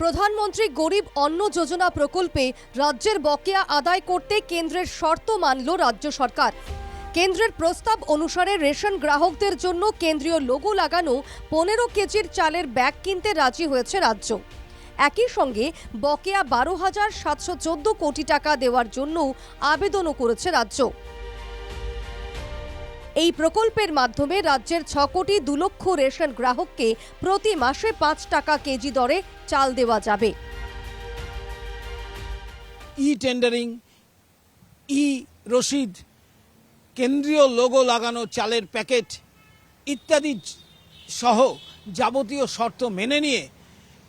প্রধানমন্ত্রী গরিব অন্ন যোজনা প্রকল্পে রাজ্যের বকেয়া আদায় করতে কেন্দ্রের শর্ত মানল রাজ্য সরকার। কেন্দ্রের প্রস্তাব অনুসারে রেশন গ্রাহকদের জন্য কেন্দ্রীয় লোগো লাগানো পনেরো কেজির চালের ব্যাগ কিনতে রাজি হয়েছে রাজ্য। একই সঙ্গে বকেয়া বারো হাজার সাতশো কোটি টাকা দেওয়ার জন্য আবেদনও করেছে রাজ্য। এই প্রকল্পের মাধ্যমে রাজ্যের ছ কোটি দু লক্ষ রেশন গ্রাহককে প্রতি মাসে পাঁচ টাকা কেজি দরে চাল দেওয়া যাবে। ই টেন্ডারিং ই রসিদ কেন্দ্রীয় লোগো লাগানো চালের প্যাকেট ইত্যাদি সহ যাবতীয় শর্ত মেনে নিয়ে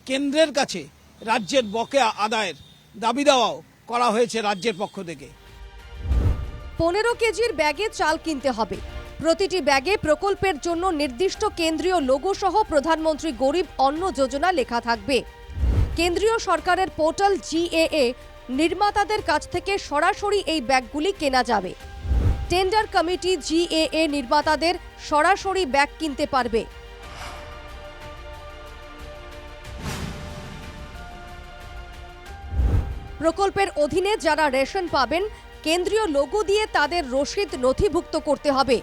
কেন্দ্রের কাছে রাজ্যের বকেয়া আদায়ের দাবি দেওয়াও করা হয়েছে রাজ্যের পক্ষ থেকে। পনেরো কেজির ব্যাগে চাল কিনতে হবে। প্রতিটি ব্যাগে প্রকল্পের জন্য নির্দিষ্ট কেন্দ্রীয় লোগো সহ প্রধানমন্ত্রী গরিব অন্ন যোজনা লেখা থাকবে। কেন্দ্রীয় সরকারের পোর্টাল জিএএ নির্মাতাদের কাছ থেকে সরাসরি এই ব্যাগগুলি কেনা যাবে। টেন্ডার কমিটি জিএএ নির্মাতাদের সরাসরি ব্যাগ কিনতে পারবে। প্রকল্পের অধীনে যারা রেশন পাবেন, কেন্দ্রীয় লোগো দিয়ে তাদের রসিদ নথিভুক্ত করতে হবে।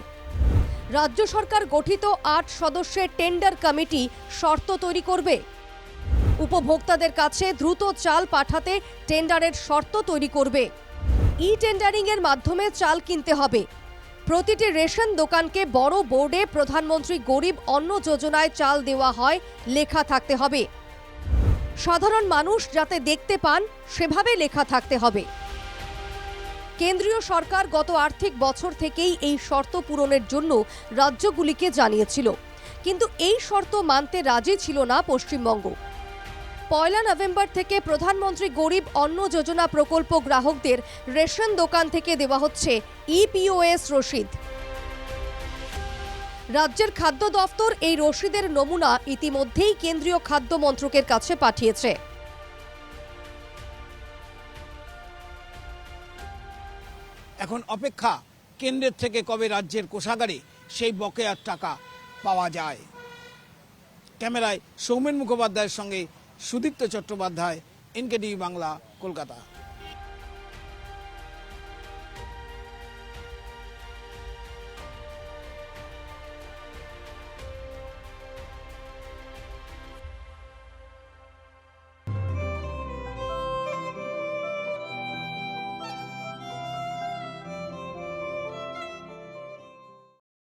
রাজ্য সরকার গঠিত আট সদস্যের টেন্ডার কমিটি শর্ত তৈরি করবে। উপভোক্তাদের কাছে দ্রুত চাল পাঠাতে টেন্ডারের শর্ত তৈরি করবে। ই টেন্ডারিং এর মাধ্যমে চাল কিনতে হবে। প্রতিটি রেশন দোকানকে বড় বোর্ডে প্রধানমন্ত্রী গরিব অন্ন যোজনায় চাল দেওয়া হয়, লেখা থাকতে হবে। সাধারণ মানুষ যাতে দেখতে পান, সেভাবে লেখা থাকতে হবে। কেন্দ্রীয় সরকার গত আর্থিক বছর থেকেই এই শর্ত পূরণের জন্য রাজ্যগুলিকে জানিয়েছিল। কিন্তু এই শর্ত মানতে রাজি ছিল না পশ্চিমবঙ্গ। পয়লা নভেম্বর থেকে প্রধানমন্ত্রী গরিব অন্ন যোজনা প্রকল্প গ্রাহকদের রেশন দোকান থেকে দেওয়া হচ্ছে ইপিওএস রসিদ। রাজ্যের খাদ্য দফতর এই রসিদের নমুনা ইতিমধ্যেই কেন্দ্রীয় খাদ্য মন্ত্রকের কাছে পাঠিয়েছে। এখন অপেক্ষা কেন্দ্রের থেকে কবে রাজ্যের কোষাগারে সেই বকেয়ার টাকা পাওয়া যায়? ক্যামেরায় সৌমেন মুখোপাধ্যায়ের সঙ্গে সুদীপ্ত চট্টোপাধ্যায় এনকেডি বাংলা, কলকাতা।